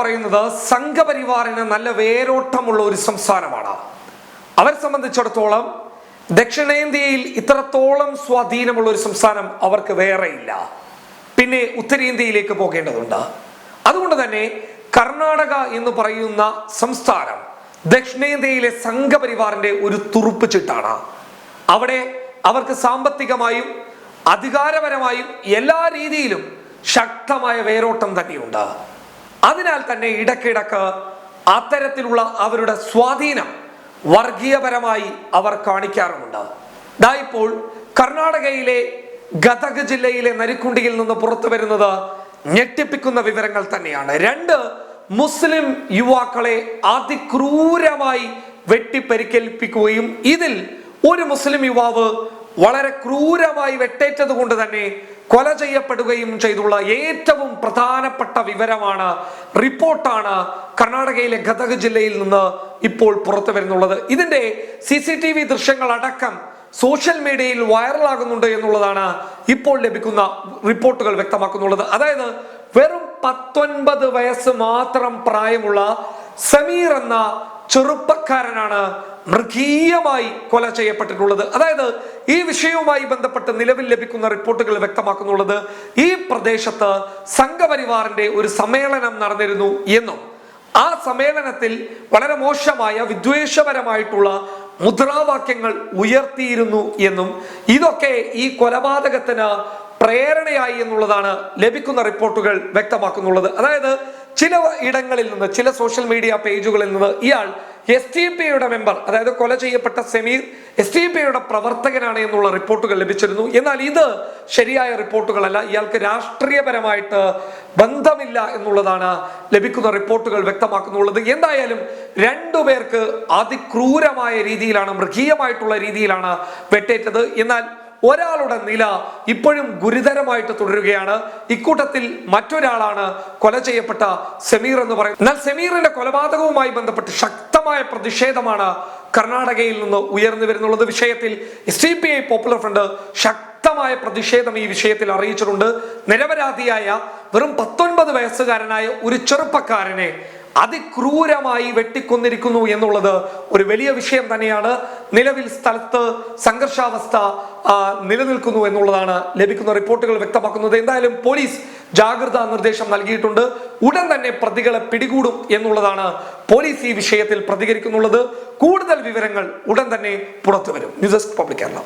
പറയുന്നത് സംഘപരിവാറിന് നല്ല വേരോട്ടമുള്ള ഒരു സംസ്ഥാനമാണ്. അവരെ സംബന്ധിച്ചിടത്തോളം ദക്ഷിണേന്ത്യയിൽ ഇത്രത്തോളം സ്വാധീനമുള്ള ഒരു സംസ്ഥാനം അവർക്ക് വേറെയില്ല. പിന്നെ ഉത്തരേന്ത്യയിലേക്ക് പോകേണ്ടതുണ്ട്. അതുകൊണ്ട് തന്നെ കർണാടക എന്ന് പറയുന്ന സംസ്ഥാനം ദക്ഷിണേന്ത്യയിലെ സംഘപരിവാറിന്റെ ഒരു തുറുപ്പ് ചിട്ടാണ്. അവിടെ അവർക്ക് സാമ്പത്തികമായും അധികാരപരമായും എല്ലാ രീതിയിലും ശക്തമായ വേരോട്ടം തന്നെയുണ്ട്. അതിനാൽ തന്നെ ഇടക്കിടക്ക് അത്തരത്തിലുള്ള അവരുടെ സ്വാധീനം വർഗീയപരമായി അവർ കാണിക്കാറുമുണ്ട്. ദാ ഇപ്പോൾ കർണാടകയിലെ ഗതക് ജില്ലയിലെ നരിക്കുണ്ടിയിൽ നിന്ന് പുറത്തു വരുന്നത് ഞെട്ടിപ്പിക്കുന്ന വിവരങ്ങൾ തന്നെയാണ്. രണ്ട് മുസ്ലിം യുവാക്കളെ അതിക്രൂരമായി വെട്ടിപ്പരിക്കേൽപ്പിക്കുകയും ഇതിൽ ഒരു മുസ്ലിം യുവാവ് വളരെ ക്രൂരമായി വെട്ടേറ്റത് കൊണ്ട് തന്നെ കൊല ചെയ്യപ്പെടുകയും ചെയ്തുള്ള ഏറ്റവും പ്രധാനപ്പെട്ട വിവരമാണ് റിപ്പോർട്ടാണ് കർണാടകയിലെ ഗതക് ജില്ലയിൽ നിന്ന് ഇപ്പോൾ പുറത്തു വരുന്നുള്ളത്. ഇതിന്റെ സി സി ടി വി ദൃശ്യങ്ങൾ അടക്കം സോഷ്യൽ മീഡിയയിൽ വൈറലാകുന്നുണ്ട് എന്നുള്ളതാണ് ഇപ്പോൾ ലഭിക്കുന്ന റിപ്പോർട്ടുകൾ വ്യക്തമാക്കുന്നുള്ളത്. അതായത് വെറും പത്തൊൻപത് വയസ്സ് മാത്രം പ്രായമുള്ള സമീർ എന്ന ചെറുപ്പക്കാരനാണ് മൃഗീയമായി കൊല ചെയ്യപ്പെട്ടിട്ടുള്ളത്. അതായത് ഈ വിഷയവുമായി ബന്ധപ്പെട്ട് നിലവിൽ ലഭിക്കുന്ന റിപ്പോർട്ടുകൾ വ്യക്തമാക്കുന്നുള്ളത് ഈ പ്രദേശത്ത് സംഘപരിവാറിന്റെ ഒരു സമ്മേളനം നടന്നിരുന്നു എന്നും ആ സമ്മേളനത്തിൽ വളരെ മോശമായ വിദ്വേഷപരമായിട്ടുള്ള മുദ്രാവാക്യങ്ങൾ ഉയർത്തിയിരുന്നു എന്നും ഇതൊക്കെ ഈ കൊലപാതകത്തിന് പ്രേരണയായി എന്നുള്ളതാണ് ലഭിക്കുന്ന റിപ്പോർട്ടുകൾ വ്യക്തമാക്കുന്നുള്ളത്. അതായത് ചില ഇടങ്ങളിൽ നിന്ന് ചില സോഷ്യൽ മീഡിയ പേജുകളിൽ നിന്ന് ഇയാൾ എസ് ടി പി യുടെ മെമ്പർ അതായത് കൊല ചെയ്യപ്പെട്ട സെമീർ എസ് ടി പി യുടെ പ്രവർത്തകനാണ് എന്നുള്ള റിപ്പോർട്ടുകൾ ലഭിച്ചിരുന്നു. എന്നാൽ ഇത് ശരിയായ റിപ്പോർട്ടുകളല്ല. ഇയാൾക്ക് രാഷ്ട്രീയപരമായിട്ട് ബന്ധമില്ല എന്നുള്ളതാണ് ലഭിക്കുന്ന റിപ്പോർട്ടുകൾ വ്യക്തമാക്കുന്നുള്ളത്. എന്തായാലും രണ്ടു പേർക്ക് അതിക്രൂരമായ രീതിയിലാണ് മൃഗീയമായിട്ടുള്ള രീതിയിലാണ് വെട്ടേറ്റത്. എന്നാൽ ഒരാളുടെ നില ഇപ്പോഴും ഗുരുതരമായിട്ട് തുടരുകയാണ്. ഇക്കൂട്ടത്തിൽ മറ്റൊരാളാണ് കൊല ചെയ്യപ്പെട്ട സമീർ എന്ന് പറയുന്നത്. എന്നാൽ സമീറിന്റെ കൊലപാതകവുമായി ബന്ധപ്പെട്ട് ശക്തമായ പ്രതിഷേധമാണ് കർണാടകയിൽ നിന്ന് ഉയർന്നു വരുന്നുള്ളത്. വിഷയത്തിൽ എസ് പോപ്പുലർ ഫ്രണ്ട് ശക്തമായ പ്രതിഷേധം ഈ വിഷയത്തിൽ അറിയിച്ചിട്ടുണ്ട്. നിരപരാധിയായ വെറും പത്തൊൻപത് വയസ്സുകാരനായ ഒരു ചെറുപ്പക്കാരനെ അതിക്രൂരമായി വെട്ടിക്കൊന്നിരിക്കുന്നു എന്നുള്ളത് ഒരു വലിയ വിഷയം തന്നെയാണ്. നിലവിൽ സ്ഥലത്ത് സംഘർഷാവസ്ഥ നിലനിൽക്കുന്നു എന്നുള്ളതാണ് ലഭിക്കുന്ന റിപ്പോർട്ടുകൾ വ്യക്തമാക്കുന്നത്. എന്തായാലും പോലീസ് ജാഗ്രതാ നിർദ്ദേശം നൽകിയിട്ടുണ്ട്. ഉടൻ തന്നെ പ്രതികളെ പിടികൂടും എന്നുള്ളതാണ് പോലീസ് ഈ വിഷയത്തിൽ പ്രതികരിക്കുന്നുള്ളത്. കൂടുതൽ വിവരങ്ങൾ ഉടൻ തന്നെ പുറത്തു വരും ന്യൂസ് ഡെസ്ക് പബ്ലിക് കേരള.